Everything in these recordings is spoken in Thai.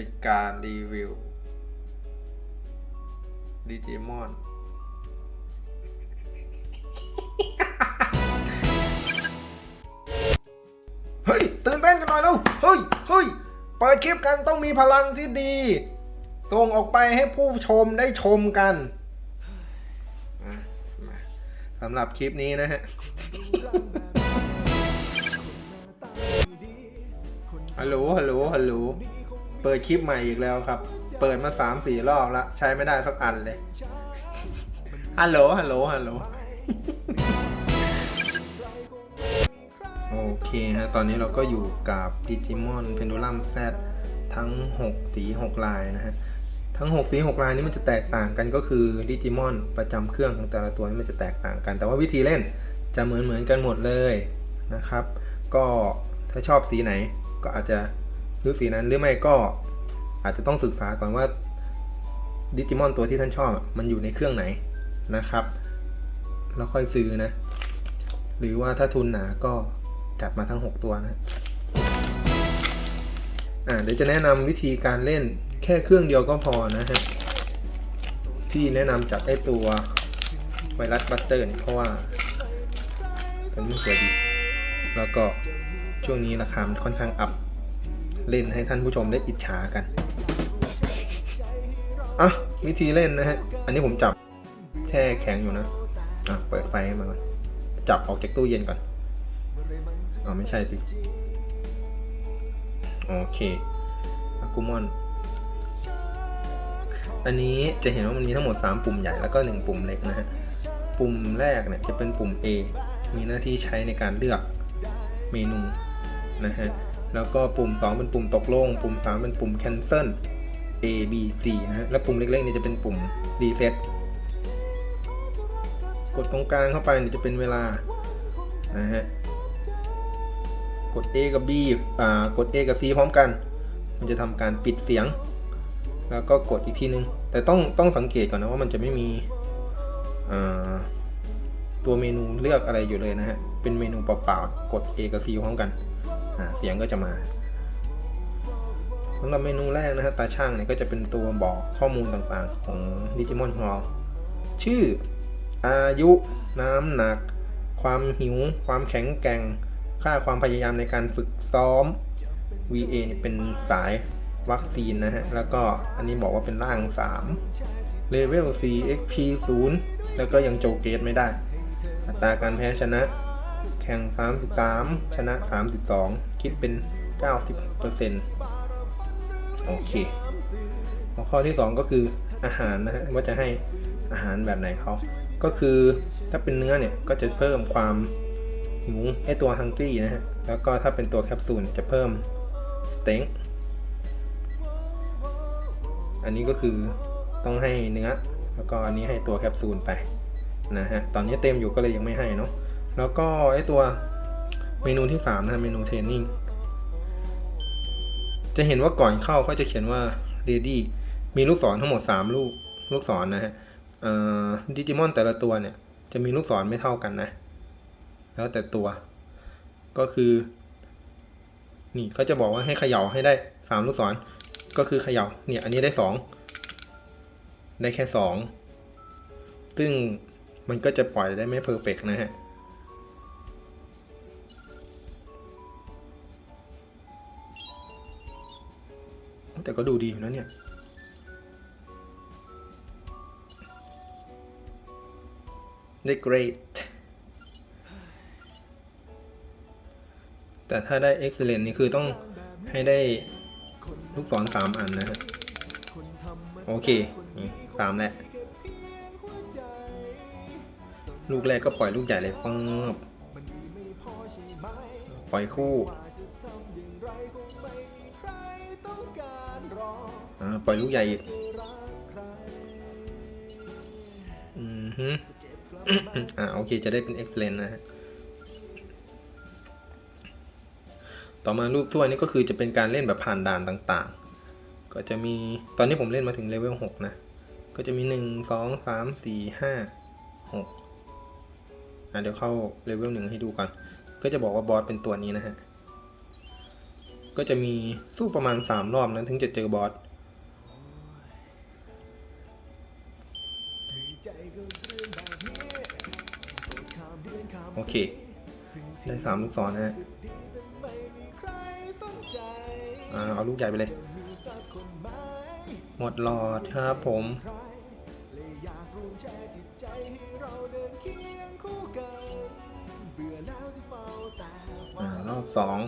เป็นการรีวิวดิจิมอนเฮ้ย ตื่นเต้นกันหน่อยแล้ว เฮ้ยเฮ้ยเปิดคลิปกันต้องมีพลังที่ดี ส่งออกไปให้ผู้ชมได้ชมกันสำหรับคลิปนี้นะฮะฮัลโหลฮัลโหลฮัลโหล เปิดคลิปใหม่อีกแล้วครับ เปิดมาสามสี่รอบแล้วใช้ไม่ได้สักอันเลย ฮัลโหล ฮัลโหล ฮัลโหล โอเคฮะ ตอนนี้เราก็อยู่กับ Digimon Pendulum Z ทั้ง 6 สี 6 ลายนะฮะ ทั้ง 6 สี 6 ลายนี้มันจะแตกต่างกันก็คือ Digimon ประจำเครื่องของแต่ละตัวนี่มันจะแตกต่างกัน แต่ว่าวิธีเล่นจะเหมือนเหมือนกันหมดเลยนะครับ ก็ถ้าชอบสีไหนก็อาจจะ ซื้อสีนั้นหรือไม่ก็อาจจะต้องศึกษาก่อนว่าดิจิมอนตัวที่ท่านชอบมันอยู่ในเครื่องไหนนะครับ แล้วค่อยซื้อนะ หรือว่าถ้าทุนหนาก็จัดมาทั้ง 6 ตัวนะอ่าเดี๋ยวจะแนะนำวิธีการเล่นแค่เครื่องเดียวก็พอนะฮะที่แนะนำจากไอตัวไวรัสบัสเตอร์เนี่ยเพราะว่าเป็นมันสวยดี แล้วก็ช่วงนี้ราคามันค่อนข้างอัพ เล่นให้ท่านผู้ชมได้อิจฉากันอะวิธีเล่นนะฮะ อันนี้ผมจับแช่แข็งอยู่นะ อะเปิดไฟให้มาก่อน จับออกจากตู้เย็นก่อนอ๋อไม่ใช่สิ โอเคอากุมอน อันนี้จะเห็นว่ามันมีทั้งหมด 3 ปุ่มใหญ่แล้วก็ 1 ปุ่มเล็กนะฮะ ปุ่มแรกเนี่ยจะเป็นปุ่ม A มีหน้าที่ใช้ในการเลือกเมนูนะฮะ แล้วก็ปุ่ม 2 เป็นปุ่มตกลง ปุ่ม 3 เป็นปุ่ม cancel A B C นะฮะ แล้วปุ่มเล็กๆนี่จะเป็นปุ่ม reset กดตรงกลางเข้าไปเนี่ยจะเป็นเวลา นะฮะ กด A กับ B อ่า กด A กับ C พร้อมกัน มันจะทำการปิดเสียง แล้วก็กดอีกทีนึง แต่ต้องต้องสังเกตก่อนนะว่ามันจะไม่มี อ่า ตัวเมนูเลือกอะไรอยู่เลยนะฮะ เป็นเมนูเปล่าๆ กด A กับ C พร้อมกัน เสียงก็จะมาสำหรับเมนูแรกนะฮะตาช่างเนี่ยก็จะเป็นตัวบอกข้อมูลต่างๆ ของดิจิมอนของเราชื่อ อายุ น้ำหนัก ความหิว ความแข็งแกร่ง ค่าความพยายามในการฝึกซ้อม VA เป็นสายวัคซีนนะฮะ แล้วก็อันนี้บอกว่าเป็นร่าง 3 เลเวล4 XP 0 แล้วก็ยังโจเกตไม่ได้ อัตราการแพ้ชนะ ข่ง 33 ชนะ 32 คิดเป็น 90%โอเค หัวข้อที่ 2 ก็คืออาหารนะฮะว่าจะให้อาหารแบบไหนเขาก็คือถ้าเป็นเนื้อเนี่ยก็จะเพิ่มความหิวไอตัวฮังกี้นะฮะ แล้วก็ถ้าเป็นตัวแคปซูลจะเพิ่มสเต็งอันนี้ก็คือต้องให้เนื้อ แล้วก็อันนี้ให้ตัวแคปซูลไปนะฮะ ตอนนี้เต็มอยู่ก็เลยยังไม่ให้เนาะ แล้วก็ไอตัวเมนูที่3นะฮะเมนูเทรนนิ่งจะเห็นว่าก่อนเข้าเขาจะเขียนว่า ready มีลูกศรทั้งหมด 3 ลูกลูกศรนะฮะดิจิมอนแต่ละตัวเนี่ย จะมีลูกศรไม่เท่ากันนะ แล้วแต่ตัว ก็คือ นี่เขาจะบอกว่าให้เขย่าให้ได้ 3 ลูกศร ก็คือเขย่าเนี่ย อันนี้ได้ 2 ได้แค่ 2 ซึ่งมันก็จะปล่อยได้ไม่เพอร์เฟกนะฮะ แต่ก็ดูดีอยู่นะเนี่ย ได้ great แต่ถ้าได้ excellent นี่คือต้องให้ได้ลูกศรสามอันนะฮะโอเคสามแล้วลูกแรกก็ปล่อยลูกใหญ่เลยป๊บปล่อยคู่ อ่าปล่อยลูกใหญ่อีกอืมฮึอ่าโอเคจะได้เป็น excellent นะฮะ ต่อมารูปถ้วยนี่ก็คือจะเป็นการเล่นแบบผ่านด่านต่างๆ ก็จะมีตอนนี้ผมเล่นมาถึงเลเวล6นะ ก็จะมี 1 2 3 4 5 6อะเดี๋ยวเข้าเลเวลหนึ่งให้ดูก่อน ก็จะบอกว่าบอสเป็นตัวนี้นะฮะ ก็จะมีสู้ประมาณสามรอบนั้นถึงจะเจอบอสโอเค ได้สามลูกศรนะฮะเอาลูกใหญ่ไปเลย หมดหลอดครับผมรอบสอง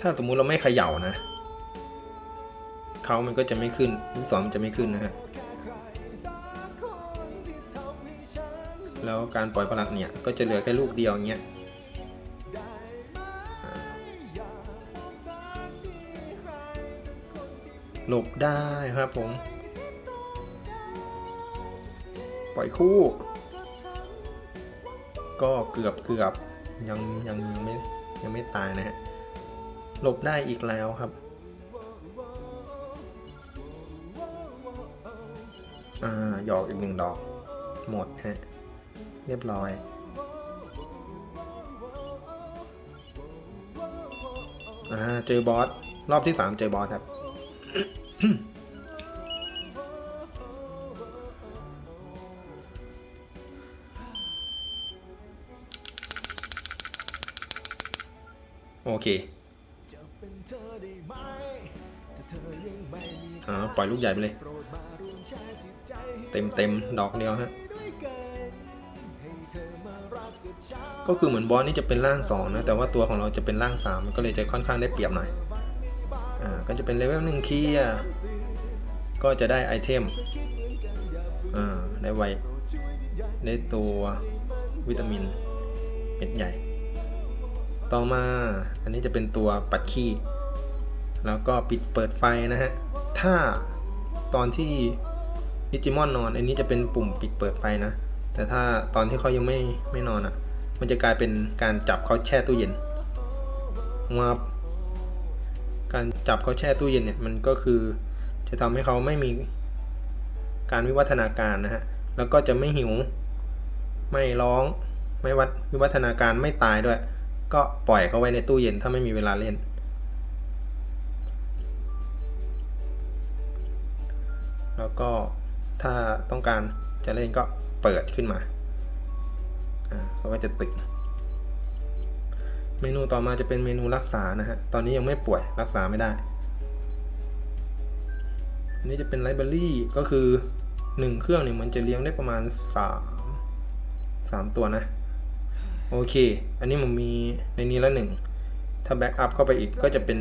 ถ้าสมมุติเราไม่เขย่านะ เขามันก็จะไม่ขึ้นลูกศรมันจะไม่ขึ้นนะฮะ แล้วการปล่อยพลังเนี่ย ก็จะเหลือแค่ลูกเดียวอย่างเงี้ย หลบได้ครับผม ปล่อยคู่ ก็เกือบเกือบ ยังยังยังไม่ยังไม่ตายนะฮะหลบได้อีกแล้วครับอ่าหยอกอีกหนึ่งดอก หมดฮะ เรียบร้อย อ่า เจอบอส รอบที่สามเจอบอสครับ โอเคอ่าปล่อยลูกใหญ่ไปเลย เต็มเต็มดอกเดียวฮะ ก็คือเหมือนบอสนี่จะเป็นร่างสองนะ แต่ว่าตัวของเราจะเป็นร่างสามมันก็เลยจะค่อนข้างได้เปรียบหน่อย อ่า ก็จะเป็นเลเวลหนึ่งคียก็จะได้ไอเทม อ่า ได้ไวได้ตัววิตามินเม็ดใหญ่ ต่อมาอันนี้จะเป็นตัวปัดขี้แล้วก็ปิดเปิดไฟนะฮะ ถ้าตอนที่ดิจิมอนนอน อันนี้จะเป็นปุ่มปิดเปิดไฟนะ แต่ถ้าตอนที่เขายังไม่ไม่นอนอะ่ะ มันจะกลายเป็นการจับเขาแช่ตู้เย็นมาการจับเขาแช่ตู้เย็นเนี่ยมันก็คือจะทำให้เขาไม่มีการวิวัฒนาการนะฮะ แล้วก็จะไม่หิว ไม่ร้อง ไม่วัดวิวัฒนาการไม่ตายด้วย ก็ปล่อยเขาไว้ในตู้เย็นถ้าไม่มีเวลาเล่น แล้วก็ถ้าต้องการจะเล่นก็เปิดขึ้นมาอ่าเขาก็จะติด เมนูต่อมาจะเป็นเมนูรักษานะฮะ ตอนนี้ยังไม่ป่วยรักษาไม่ได้ อันนี้จะเป็นไลบรารีก็คือ 1 เครื่องเนี่ยมันจะเลี้ยงได้ประมาณ 3 3 ตัวนะ โอเค อันนี้มันมีในนี้ละหนึ่ง ถ้าแบ็กอัพเข้าไปอีกก็จะเป็น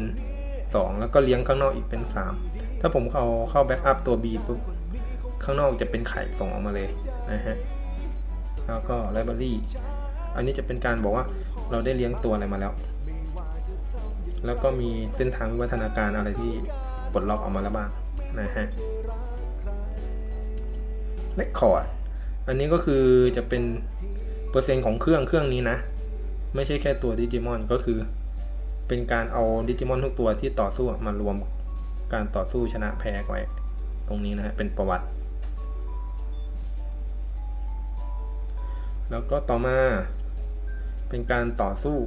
2 แล้วก็เลี้ยงข้างนอกอีกเป็น 3 ถ้าผมเอาเข้าแบ็กอัพตัว B ปุ๊บ ข้างนอกจะเป็นไข่ส่งออกมาเลยนะฮะ แล้วก็ไลบรารีอันนี้จะเป็นการบอกว่าเราได้เลี้ยงตัวอะไรมาแล้ว แล้วก็มีเส้นทางวิวัฒนาการอะไรที่ปลดล็อกออกมาแล้วบ้างนะฮะเลคคอร์ดอันนี้ก็คือจะเป็น เปอร์เซ็นต์ของเครื่องเครื่องนี้นะ ไม่ใช่แค่ตัวดิจิมอนก็คือ เป็นการเอาดิจิมอนทุกตัวที่ต่อสู้มารวมการต่อสู้ชนะแพ้ไว้ ตรงนี้นะฮะเป็นประวัติ แล้วก็ต่อมา เป็นการต่อสู้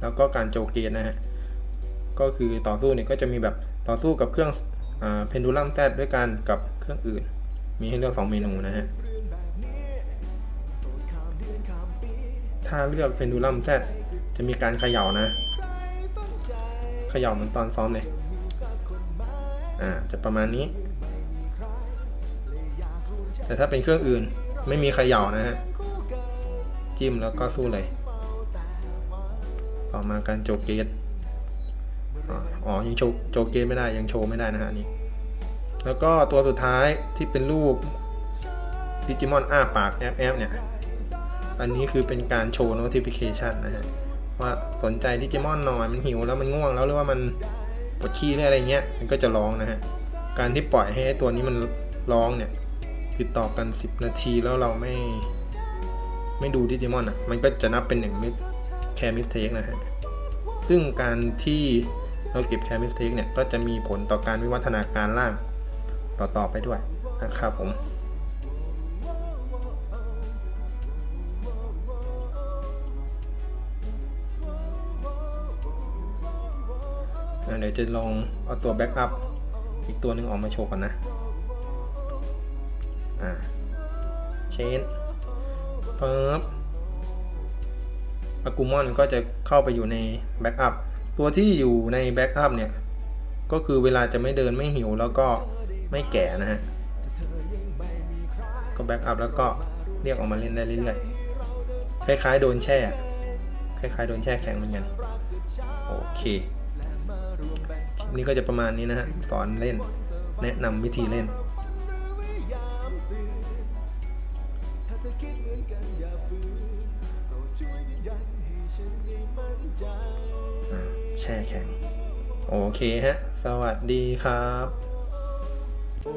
แล้วก็การโจเกตนะฮะก็คือต่อสู้เนี่ยก็จะมีแบบต่อสู้กับเครื่องเพนดูลัมแซดด้วยกันกับเครื่องอื่น มีให้เลือก 2 เมนูนะฮะ ถ้าเลือกเพนดูลัมแซดจะมีการเขย่านะ เขย่าเหมือนตอนซ้อมเลย อ่า จะประมาณนี้ แต่ถ้าเป็นเครื่องอื่นไม่มีเขย่านะฮะ จิ้มแล้วก็สู้เลย ต่อมาการโจเกต อ๋อ ยังโชว์โจเกตไม่ได้ ยังโชว์ไม่ได้นะฮะนนี้แล้วก็ตัวสุดท้ายที่เป็นรูปดิจิมอนอ้าปากแอฟแอฟเนี่ย อันนี้คือเป็นการโชว์ notification นะฮะ ว่าสนใจดิจิมอนหน่อย มันหิวแล้วมันง่วงแล้วหรือว่ามันปวดขี้หรืออะไรเงี้ย มันก็จะร้องนะฮะ การที่ปล่อยให้ตัวนี้มันร้องเนี่ย ติดต่อกัน 10 นาทีแล้วเราไม่ ไม่ดูดิจิมอนอะ มันก็จะนับเป็นหนึ่งมิสแคร์มิสเทคนะฮะ ซึ่งการที่เราเก็บแคร์มิสเทคเนี่ย ก็จะมีผลต่อการวิวัฒนาการล่างต่อๆไปด้วยนะครับผม เดี๋ยวจะลองเอาตัวแบ็กอัพอีกตัวหนึ่งออกมาโชว์กันนะ อ่า เชนปึ๊บอากูมอนก็จะเข้าไปอยู่ในแบ็กอัพ ตัวที่อยู่ในแบ็กอัพเนี่ย ก็คือเวลาจะไม่เดินไม่หิวแล้วก็ไม่แก่นะฮะ ก็แบ็กอัพแล้วก็เรียกออกมาเล่นได้เรื่อยๆ คล้ายๆโดนแช่ คล้ายๆโดนแช่แข็งเหมือนกัน โอเค คลิปนี้ก็จะประมาณนี้นะฮะ สอนเล่น แนะนำวิธีเล่น แช่แข็ง โอเคฮะ สวัสดีครับโอ้